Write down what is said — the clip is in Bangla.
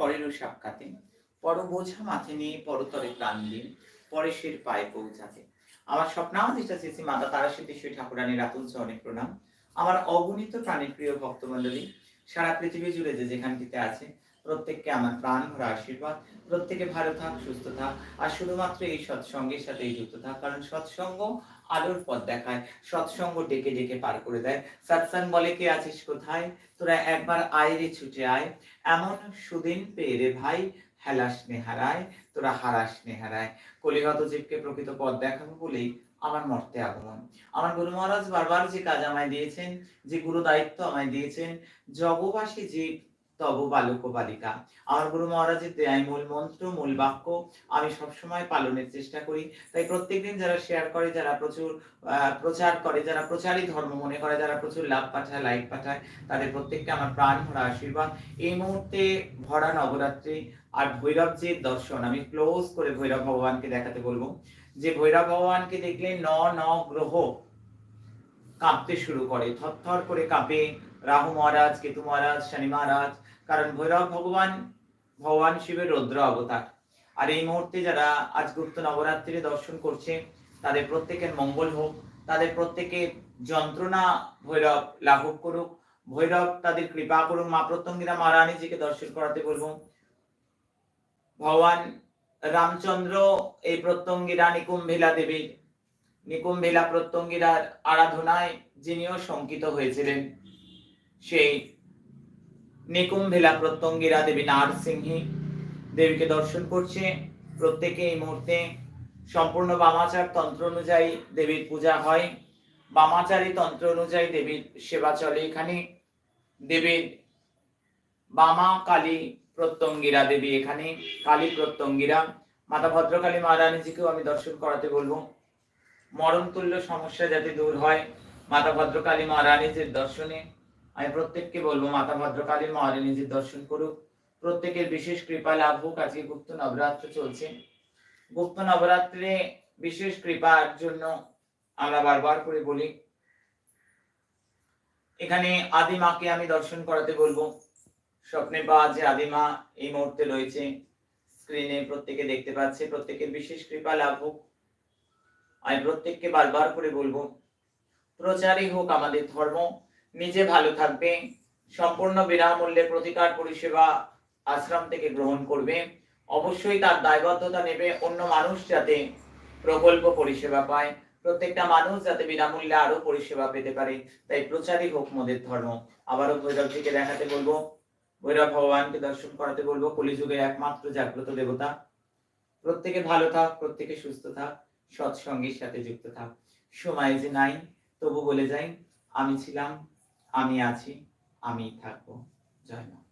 পরেরও সাক্ষাতে। পর বোঝা মাথে নিয়ে পরতরে প্রাণ দিন পরেশের পায়ে পৌঁছাতে। আমার স্বপ্নাধিষ্ঠা শ্রী মাতা তারা সিদ্ধেশ্বরী ঠাকুরানীর আতুল চরণে প্রণাম। আমার অগণিত প্রাণের প্রিয় ভক্তমণ্ডলী, সারা পৃথিবী জুড়ে যে যেখানটিতে আছে প্রত্যেককে আমার প্রাণ ভরা আশীর্বাদ। প্রত্যেকে ভালো থাক, সুস্থ থাক, আর শুধুমাত্র এই সৎসঙ্গের সাথেই যুক্ত থাক, কারণ সৎসঙ্গ আলোর পথ দেখায়, সৎসঙ্গ ডেকে ডেকে পার করে দেয়। সৎসঙ্গ বলে কে আছিস কোথায়? তোরা একবার আয় রে, ছুটে আয়। এমন সুদিন পেয়ে রে ভাই, হেলাস নেহারায়, তোরা হারাস নেহারায়। কলিগত জীবকে প্রকৃত পথ দেখাবো বলেই আমার মর্তে আগমন। আমার গুরু মহারাজ বারবার যে কাজ আমায় দিয়েছেন, যে গুরু দায়িত্ব আমায় দিয়েছেন, জগবাসী জীব তব বালক বালিকা। আমার গুরু মহারাজের দেয় মূল মন্ত্র, মূল বাক্য, আমি সবসময় পালনের চেষ্টা করি। তাই প্রত্যেকদিন যারা শেয়ার করে, যারা প্রচুর প্রচার করে, যারা প্রচারই ধর্ম মনে করে, যারা প্রচুর লাভ পাঠায় লাইক পাঠায়, তাদের প্রত্যেককে আমার প্রাণ ভরা আশীর্বাদ। এই মুহূর্তে ভরা নবরাত্রি আর ভৈরবজির দর্শন, আমি ক্লোজ করে ভৈরব ভগবানকে দেখাতে বলব। যে ভৈরব ভগবানকে দেখলে ন ন গ্রহ কাঁপতে শুরু করে, থরথর করে কাঁপে রাহু মহারাজ, কেতু মহারাজ, শনি মহারাজ, কারণ ভৈরব ভগবান ভগবান শিবের রৌদ্র অবতার। আর এই মুহূর্তে যারা আজ গুপ্ত নবরাত্রিরে দর্শন করছে, তাদের প্রত্যেকের মঙ্গল হোক, তাদের প্রত্যেকের যন্ত্রণা ভৈরব লাঘব করুক। ভৈরব, তাদের কৃপা করুক। মা প্রত্যঙ্গিরা মহারানীজিকে দর্শন করাতে বলব। ভগবান রামচন্দ্র, এই প্রত্যঙ্গিরা নিকুম্ভেলা দেবীর, নিকুম্ভেলা প্রত্যঙ্গিরার আরাধনায় যিনিও শঙ্কিত হয়েছিলেন। সেই নিকুম্ভিলা প্রত্যঙ্গিরা দেবী নারসিংহী দেবীকে দর্শন করছে। প্রত্যেকে এই মুহূর্তে সম্পূর্ণ বামাচার তন্ত্র অনুযায়ী দেবীর পূজা হয়। বামাচারী তন্ত্র অনুযায়ী দেবীর সেবা চলে এখানে। দেবীর বামা কালী প্রত্যঙ্গিরা দেবী এখানে, কালী প্রত্যঙ্গিরা। মাতা ভদ্রকালী মহারানীজিকেও আমি দর্শন করাতে বলব। মরণ তুল্য সমস্যা যাতে দূর হয়, মাতা ভদ্রকালী মহারানীজির দর্শনে আমি প্রত্যেককে বলব, মাতা ভদ্রকালী মহারানীজির দর্শন করুক। প্রত্যেকের বিশেষ কৃপা লাভ হোক। আজকে গুপ্ত নবরাত্র চলছে। গুপ্ত নবরাত্রে বিশেষ কৃপার জন্য আমরা বারবার করে বলি, এখানে আদিমাকে আমি দর্শন করাতে বলব। স্বপ্নে পাওয়া যে আদিমা এই মুহূর্তে রয়েছে স্ক্রিনে প্রত্যেকে দেখতে পাচ্ছে। প্রত্যেকের বিশেষ কৃপা লাভ হোক। আমি প্রত্যেককে বারবার করে বলব, প্রচারই হোক আমাদের ধর্ম। নিজে ভালো থাকবে, সম্পূর্ণ বিনামূল্যে প্রতিকার পরিষেবা আশ্রম থেকে গ্রহণ করবে, অবশ্যই তার দায়বদ্ধতা নেবে অন্য মানুষ যাতে প্রকল্প পরিষেবা পায়, প্রত্যেকটা মানুষ যাতে বিনামূল্যে আরও পরিষেবা পেতে পারে, তাই প্রচারই হোক মোদের ধর্ম। আবারও ভৈরবজিকে দেখাতে বলব, ভৈরব ভগবানকে দর্শন করাতে বলব, কলিযুগের একমাত্র জাগ্রত দেবতা। প্রত্যেকে ভালো থাক, প্রত্যেকে সুস্থ থাক, সৎসঙ্গের সাথে যুক্ত থাক। সময় যে নাই, তবু বলে যাই, আমি ছিলাম আমি আছি আমি থাকব। জয় মা।